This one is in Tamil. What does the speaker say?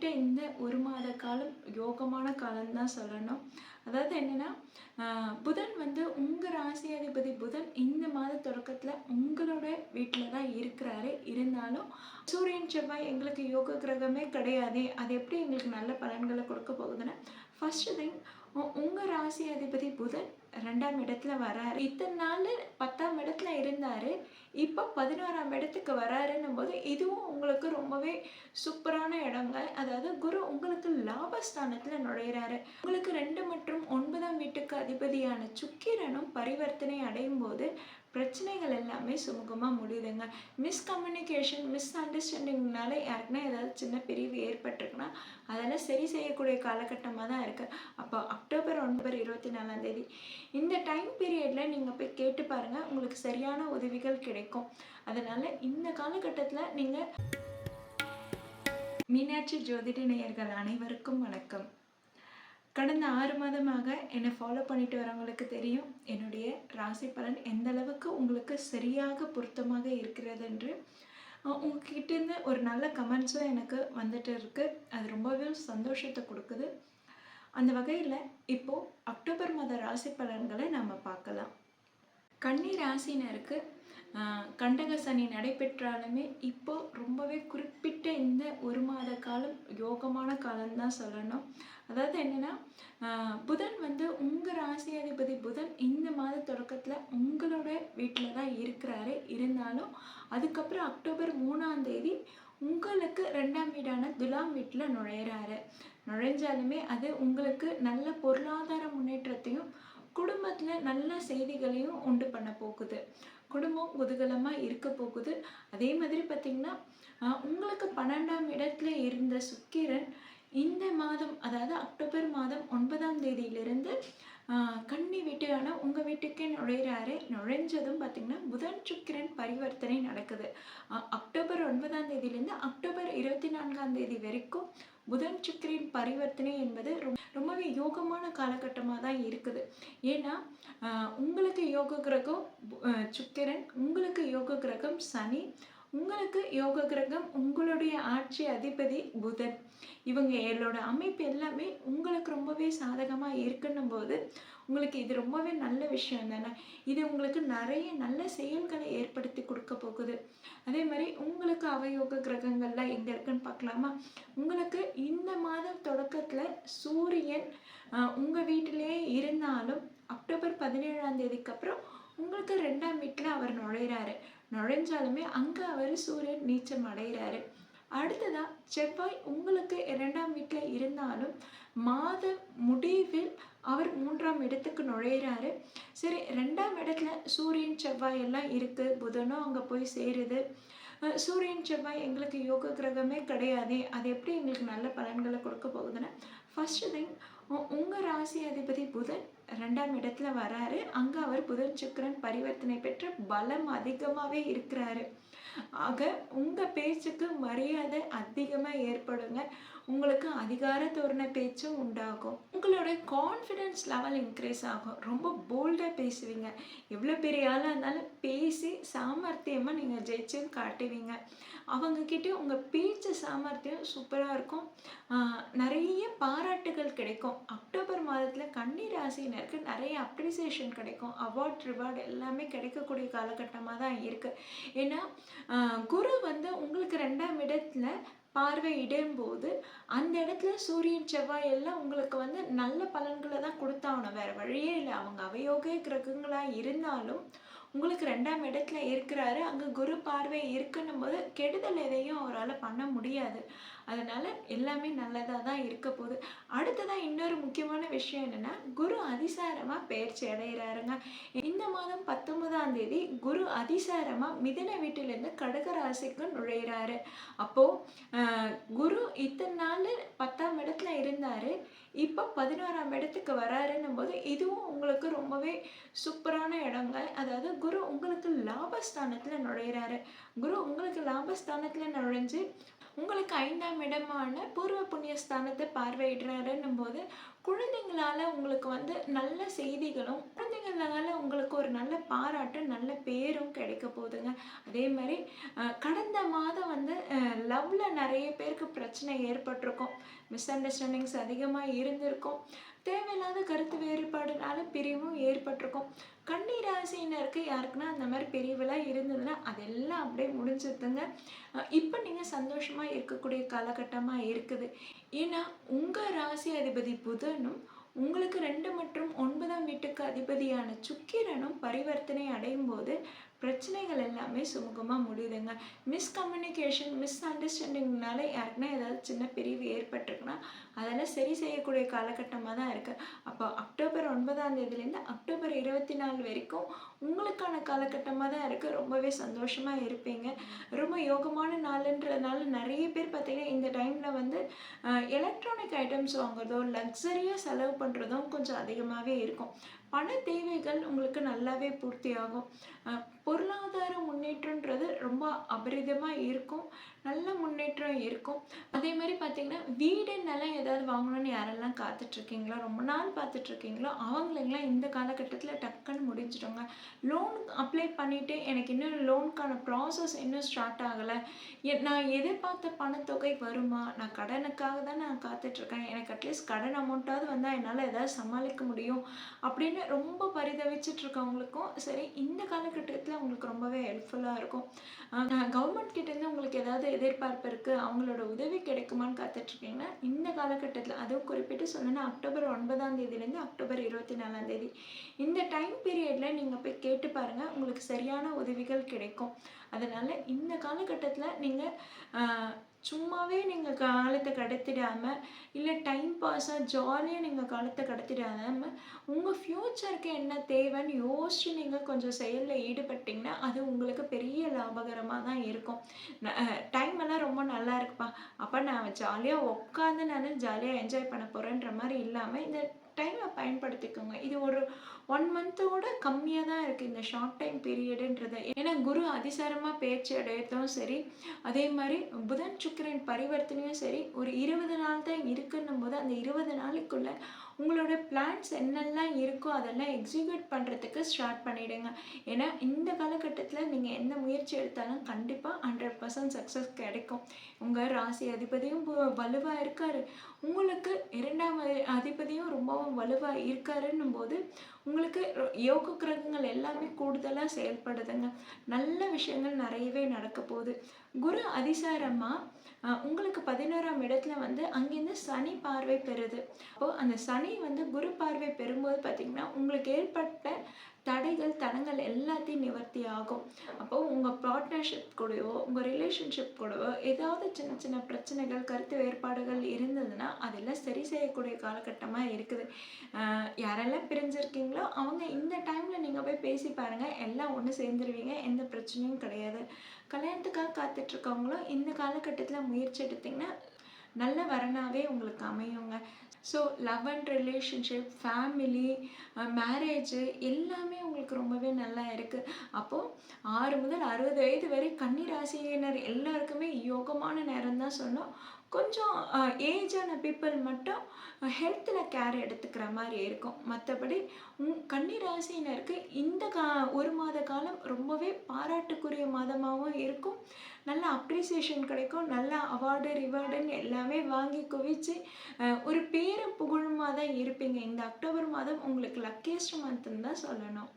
குறிப்பிட்ட இந்த ஒரு மாத காலம் யோகமான காலம் தான் சொல்லணும். அதாவது என்னென்னா புதன் வந்து உங்கள் ராசியாதிபதி புதன் இந்த மாத தொடக்கத்தில் உங்களோட வீட்டில் தான் இருக்கிறாரு. இருந்தாலும் சூரியன் செவ்வாய் எங்களுக்கு யோக கிரகமே கிடையாது. அது எப்படி எங்களுக்கு நல்ல பலன்களை கொடுக்க போகுதுன்னா ஃபர்ஸ்ட் திங் உங்கள் ராசி அதிபதி புதன் ரெண்டாம் இடத்துல வராரு. இத்தனை நாள் பத்தாம் இடத்துல இருந்தார். இப்போ பதினாறாம் இடத்துக்கு வராருன்னும் போது இதுவும் உங்களுக்கு ரொம்பவே சூப்பரான இடங்க அதாவது குரு உங்களுக்கு லாபஸ்தானத்தில் நுழையிறாரு. உங்களுக்கு ரெண்டு மற்றும் ஒன்று அதிபதியான சுக்கிரனும் பரிவர்த்தனை அடையும் போது பிரச்சனைகள் எல்லாமே சுமூகமாக முடியுதுங்க. மிஸ்கம்யூனிகேஷன் மிஸ் அண்டர்ஸ்டாண்டிங்னால யாருக்குன்னா ஏதாவது சின்ன பிரிவு ஏற்பட்டிருக்குன்னா அதெல்லாம் சரி செய்யக்கூடிய காலகட்டமாக தான் இருக்குது அப்போ அக்டோபர் ஒன்பது இருபத்தி நாலாம் தேதி. இந்த டைம் பீரியடில் நீங்கள் போய் கேட்டு பாருங்கள் உங்களுக்கு சரியான உதவிகள் கிடைக்கும். அதனால் இந்த காலகட்டத்தில் நீங்கள் மீனாட்சி ஜோதிட நேயர்கள் அனைவருக்கும் வணக்கம். கடந்த ஆறு மாதமாக என்னை ஃபாலோ பண்ணிட்டு வரவங்களுக்கு தெரியும் என்னுடைய ராசி பலன் எந்த அளவுக்கு உங்களுக்கு சரியாக பொருத்தமாக இருக்கிறது என்று. உங்ககிட்டேருந்து ஒரு நல்ல கமெண்ட்ஸும் எனக்கு வந்துட்டு இருக்குது அது ரொம்பவே சந்தோஷத்தை கொடுக்குது. அந்த வகையில் இப்போது அக்டோபர் மாத ராசி பலன்களை நம்ம பார்க்கலாம். கன்னி ராசினருக்கு கண்டக சனி நடைபெற்றாலுமே இப்போ ரொம்பவே குறிப்பிட்ட இந்த ஒரு மாத காலம் யோகமான காலம்தான் சொல்லணும். அதாவது என்னென்னா புதன் வந்து உங்கள் ராசி அதிபதி புதன் இந்த மாத தொடக்கத்தில் உங்களோட வீட்டில் தான் இருக்கிறாரு. இருந்தாலும் அதுக்கப்புறம் அக்டோபர் மூணாம் தேதி உங்களுக்கு ரெண்டாம் வீடான துலாம் வீட்டில் நுழையிறாரு. நுழைஞ்சாலுமே அது உங்களுக்கு நல்ல பொருளாதார முன்னேற்றத்தையும் குடும்பத்தில் நல்ல செய்திகளையும் உண்டு பண்ண போகுது. குடும்பம் குதூகலமாக இருக்க போகுது. அதே மாதிரி பார்த்திங்கன்னா உங்களுக்கு பன்னெண்டாம் இடத்துல இருந்த சுக்கிரன் இந்த மாதம் அதாவது அக்டோபர் மாதம் ஒன்பதாம் தேதியிலிருந்து கன்னி வீட்டுக்கான உங்கள் வீட்டுக்கே நுழையிறாரு. நுழைஞ்சதும் பார்த்திங்கன்னா புதன் சுக்கிரன் பரிவர்த்தனை நடக்குது. அக்டோபர் ஒன்பதாம் தேதியிலேருந்து அக்டோபர் இருபத்தி நான்காம் தேதி வரைக்கும் புதன் சுக்கரின் பரிவர்த்தனை என்பது ரொம்பவே யோகமான காலகட்டமாக தான் இருக்குது. ஏன்னா உங்களுக்கு யோக கிரகம் சுக்கிரன் உங்களுக்கு யோக கிரகம் சனி உங்களுக்கு யோக கிரகம் உங்களுடைய ஆட்சி அதிபதி புதன். இவங்க என்னோட அமைப்பு எல்லாமே உங்களுக்கு ரொம்பவே சாதகமாக இருக்குன்னும் போது உங்களுக்கு இது ரொம்பவே நல்ல விஷயம் தானே? இது உங்களுக்கு நிறைய நல்ல செயல்களை ஏற்படுத்தி கொடுக்க போகுது. அதே மாதிரி உங்களுக்கு அவயோக கிரகங்கள்லாம் எங்கே இருக்குன்னு பார்க்கலாமா? உங்களுக்கு இந்த மாதம் தொடக்கத்தில் சூரியன் உங்கள் வீட்டிலேயே இருந்தாலும் அக்டோபர் பதினேழாம் தேதிக்கு அப்புறம் உங்களுக்கு ரெண்டாம் வீட்டில் அவர் நுழையிறாரு. நுழைஞ்சாலுமே அங்கே அவர் சூரியன் நீச்சம் அடைகிறாரு. அடுத்ததாக செவ்வாய் உங்களுக்கு இரண்டாம் வீட்டில் இருந்தாலும் மாத முடிவில் அவர் மூன்றாம் இடத்துக்கு நுழையிறாரு. சரி ரெண்டாம் இடத்துல சூரியன் செவ்வாய் எல்லாம் இருக்குது புதனும் அங்கே போய் சேருது. சூரியன் செவ்வாய் எங்களுக்கு யோக கிரகமே கிடையாது. அது எப்படி எங்களுக்கு நல்ல பலன்களை கொடுக்க போகுதுன்னா ஃபஸ்ட்டு திங் உங்கள் ராசி அதிபதி புதன் ரெண்டாம் இடத்துல வராரு. அங்கே அவர் புதன் சுக்கரன் பரிவர்த்தனை பெற்ற பலம் அதிகமாகவே இருக்கிறாரு. ஆக உங்கள் பேச்சுக்கு மரியாதை அதிகமாக ஏற்படுங்க. உங்களுக்கு அதிகார தோரண பேச்சும் உண்டாகும். உங்களோட கான்ஃபிடென்ஸ் லெவல் இன்க்ரீஸ் ஆகும். ரொம்ப போல்டாக பேசுவீங்க. எவ்வளோ பெரிய ஆளாக இருந்தாலும் பேசி சாமர்த்தியமாக நீங்கள் ஜெயிச்சும் காட்டுவீங்க. அவங்கக்கிட்ட உங்கள் பேச்சு சாமர்த்தியம் சூப்பராக இருக்கும். நிறைய பாராட்டுகள் கிடைக்கும். அக்டோபர் மாதத்தில் கன்னி ராசினருக்கு நிறைய அப்ரிசியேஷன் கிடைக்கும். அவார்ட் ரிவார்டு எல்லாமே கிடைக்கக்கூடிய காலகட்டமாக தான் இருக்குது ஏன்னா குரு வந்து உங்களுக்கு ரெண்டாம் இடத்துல பார்வையிடும் போது அந்த இடத்துல சூரியன் செவ்வாய் எல்லாம் உங்களுக்கு வந்து நல்ல பலன்களை தான் கொடுத்தாகணும். வேறு வழியே இல்லை. அவங்க அவயோக கிரகங்களாக இருந்தாலும் உங்களுக்கு ரெண்டாம் இடத்துல இருக்கிறாரு. அங்கே குரு பார்வை இருக்குன்னும் போது கெடுதல் எதையும் அவரால் பண்ண முடியாது. அதனால் எல்லாமே நல்லதாக தான் இருக்க போகுது. அடுத்ததாக இன்னொரு முக்கியமான விஷயம் என்னென்னா குரு அதிசாரமாக பயிற்சி அடைகிறாருங்க இந்த மாதம் பத்தொன்பதாம் தேதி குரு அதிசாரமாக மிதன வீட்டிலேருந்து கடக ராசிக்கு நுழைகிறாரு அப்போது குரு இத்தனை நாள் பத்தாம் இடத்துல இருந்தார். இப்போ பதினாறாம் இடத்துக்கு வராருன்னும் போது இதுவும் உங்களுக்கு ரொம்பவே சூப்பரான இடங்க அதாவது குரு உங்களுக்கு லாபஸ்தானத்தில் நுழையிறாரு. குரு உங்களுக்கு லாபஸ்தானத்தில் நுழைஞ்சு உங்களுக்கு ஐந்தாம் இடமான பூர்வ புண்ணிய ஸ்தானத்தை பார்வையிடுறாருன்னும் போது குழந்தைங்களால உங்களுக்கு வந்து நல்ல செய்திகளும் குழந்தைங்களால உங்களுக்கு ஒரு நல்ல பாராட்டு நல்ல பேரும் கிடைக்க போகுதுங்க. அதே மாதிரி கடந்த மாதம் வந்து லவ்வில் நிறைய பேருக்கு பிரச்சனை ஏற்பட்டிருக்கும். மிஸ் அண்டர்ஸ்டாண்டிங்ஸ் அதிகமாக இருந்திருக்கும். தேவையில்லாத கருத்து வேறுபாடுனால பிரிவும் ஏற்பட்டிருக்கும். கன்னி ராசினருக்கு யாருக்குன்னா அந்த மாதிரி பிரிவுலாம் இருந்ததுன்னா அதெல்லாம் அப்படியே முடிஞ்சிருதுங்க. இப்போ நீங்கள் சந்தோஷமாக இருக்கக்கூடிய காலகட்டமாக இருக்குது. ஏன்னா உங்கள் ராசி அதிபதி புதனும் உங்களுக்கு ரெண்டு மற்றும் ஒன்பதாம் வீட்டுக்கு அதிபதியான சுக்கிரனும் பரிவர்த்தனை அடையும் போது பிரச்சனைகள் எல்லாமே சுமூகமாக முடியுதுங்க. மிஸ்கம்யூனிகேஷன் மிஸ் அண்டர்ஸ்டாண்டிங்னால யாருக்குன்னா ஏதாவது சின்ன பிரிவு ஏற்பட்டிருக்குன்னா அதெல்லாம் சரி செய்யக்கூடிய காலகட்டமாக தான் இருக்குது அப்போ அக்டோபர் ஒன்பதாம் தேதியிலேருந்து அக்டோபர் இருபத்தி நாலு வரைக்கும் உங்களுக்கான காலகட்டமாக தான் இருக்குது ரொம்பவே சந்தோஷமாக இருப்பீங்க. ரொம்ப யோகமான நாளுன்றதுனால நிறைய பேர் பார்த்தீங்கன்னா இந்த டைமில் வந்து எலக்ட்ரானிக் ஐட்டம்ஸ் வாங்குறதோ லக்ஸரியாக செலவு பண்ணுறதும் கொஞ்சம் அதிகமாகவே இருக்கும். பண தேவைகள் உங்களுக்கு நல்லாவே பூர்த்தி ஆகும் பொருளாதார முன்னேற்றன்றது ரொம்ப அபரிதமாக இருக்கும். நல்ல முன்னேற்றம் இருக்கும். அதே மாதிரி பார்த்திங்கன்னா வீடு நிலம் ஏதாவது வாங்கணும்னு யாரெல்லாம் காத்துட்ருக்கீங்களோ ரொம்ப நாள் பார்த்துட்ருக்கீங்களோ அவங்களெல்லாம் இந்த காலகட்டத்தில் டக்கு முடிஞ்சிடுங்க லோன் அப்ளை பண்ணிவிட்டு எனக்கு இன்னும் லோனுக்கான ப்ராசஸ் இன்னும் ஸ்டார்ட் ஆகலை. நான் எதிர்பார்த்த பணத்தொகை வருமா? நான் கடனுக்காக தான் நான் காத்துட்ருக்கேன். எனக்கு அட்லீஸ்ட் கடன் அமௌண்ட்டாவது வந்தால் என்னால் எதாவது சமாளிக்க முடியும் அப்படின்னு ரொம்ப பரிதவிச்சிட்டு இருக்கவங்களுக்கும் சரி இந்த காலகட்டத்தில் உங்களுக்கு ரொம்பவே ஹெல்ப்ஃபுல்லாக இருக்கும். கவர்மெண்ட் கிட்டேருந்து உங்களுக்கு ஏதாவது எதிர்பார்ப்பு இருக்குது அவங்களோட உதவி கிடைக்குமான்னு காத்துட்ருக்கீங்கன்னா இந்த காலகட்டத்தில் அதுவும் குறிப்பிட்டு சொல்லணும்னா அக்டோபர் ஒன்பதாம் தேதியிலேருந்து அக்டோபர் இருபத்தி நாலாம் தேதி. இந்த டைம் பீரியட் இல்லை நீங்கள் போய் கேட்டு பாருங்கள் உங்களுக்கு சரியான உதவிகள் கிடைக்கும். அதனால் இந்த காலகட்டத்தில் நீங்கள் சும்மாவே நீங்கள் காலத்தை கடத்திடாமல் இல்லை டைம் பாஸாக ஜாலியாக நீங்கள் காலத்தை கடத்திடாமல் உங்கள் ஃப்யூச்சருக்கு என்ன தேவைன்னு யோசிச்சு நீங்கள் கொஞ்சம் செயலில் ஈடுபட்டிங்கன்னா அது உங்களுக்கு பெரிய லாபகரமாக தான் இருக்கும். டைம் எல்லாம் ரொம்ப நல்லா இருக்குப்பா. அப்போ நான் ஜாலியாக உட்காந்து நான் ஜாலியாக என்ஜாய் பண்ண போகிறேன்ற மாதிரி இல்லாமல் இந்த டைமை பயன்படுத்திக்கோங்க. இது ஒரு ஒன் மந்தோட கம்மியாக தான் இருக்குது இந்த ஷார்ட் டைம் பீரியடுன்றது ஏன்னா குரு அதிசாரமாக பேச்சு அடையத்தும் சரி அதே மாதிரி புதன் சுக்கரன் பரிவர்த்தனையும் சரி ஒரு இருபது நாள் தான் இருக்குன்னும் போது அந்த இருபது நாளைக்குள்ளே உங்களோட பிளான்ஸ் என்னெல்லாம் இருக்கோ அதெல்லாம் எக்ஸிக்யூட் பண்ணுறதுக்கு ஸ்டார்ட் பண்ணிவிடுங்க ஏன்னா இந்த காலகட்டத்தில் நீங்கள் எந்த முயற்சி எடுத்தாலும் கண்டிப்பாக ஹண்ட்ரட் பர்சன்ட் சக்ஸஸ் கிடைக்கும். உங்கள் ராசி அதிபதியும் வலுவாக இருக்கார். உங்களுக்கு இரண்டாம் அதிபதியும் ரொம்பவும் வலுவாக இருக்காருன்னும் போது உங்களுக்கு யோக கிரகங்கள் எல்லாமே கூடுதலாக செயல்படுதுங்க. நல்ல விஷயங்கள் நிறையவே நடக்க போகுது. குரு அதிசாரமாக உங்களுக்கு பதினோராம் இடத்துல வந்து அங்கேருந்து சனி பார்வை பெறுது. அப்போது அந்த சனி வந்து குரு பார்வை பெறும்போது பார்த்திங்கன்னா உங்களுக்கு ஏற்பட்ட தடைகள் தடங்கள் எல்லாத்தையும் நிவர்த்தி ஆகும் அப்போது உங்கள் பார்ட்னர்ஷிப் கூடவோ உங்கள் ரிலேஷன்ஷிப் கூடவோ ஏதாவது சின்ன சின்ன பிரச்சனைகள் கருத்து வேறுபாடுகள் இருந்ததுன்னா அதெல்லாம் சரி செய்யக்கூடிய காலகட்டமாக இருக்குது. யாரெல்லாம் பிரிஞ்சிருக்கீங்களோ அவங்க இந்த டைமில் நீங்கள் போய் பேசி பாருங்கள் எல்லாம் ஒன்று சேர்ந்துருவீங்க. எந்த பிரச்சனையும் கிடையாது. கல்யாணத்துக்காக காத்துட்ருக்கவங்களும் இந்த காலகட்டத்தில் முயற்சி எடுத்திங்கன்னா நல்ல வரனாகவே உங்களுக்கு அமையுங்க. So love and relationship family marriage எல்லாமே உங்களுக்கு ரொம்பவே நல்லா இருக்குது அப்போது ஆறு முதல் அறுபது வயது வரை கன்னி ராசியினர் எல்லாருக்குமே யோகமான நேரம் தான் சொன்னோம். கொஞ்சம் ஏஜான பீப்புள் மட்டும் ஹெல்த்தில் கேர் எடுத்துக்கிற மாதிரி இருக்கும். மற்றபடி உங் கன்னீராசியினருக்கு இந்த கா ஒரு மாத காலம் ரொம்பவே பாராட்டுக்குரிய மாதமாகவும் இருக்கும். நல்ல அப்ரிசியேஷன் கிடைக்கும். நல்ல அவார்டு ரிவார்டுன்னு எல்லாமே வாங்கி குவிச்சு ஒரு பேரும் புகழுமாக தான் இருப்பீங்க. இந்த அக்டோபர் மாதம் உங்களுக்கு லக்கியஸ்ட் மந்த்துன்னு தான் சொல்லணும்.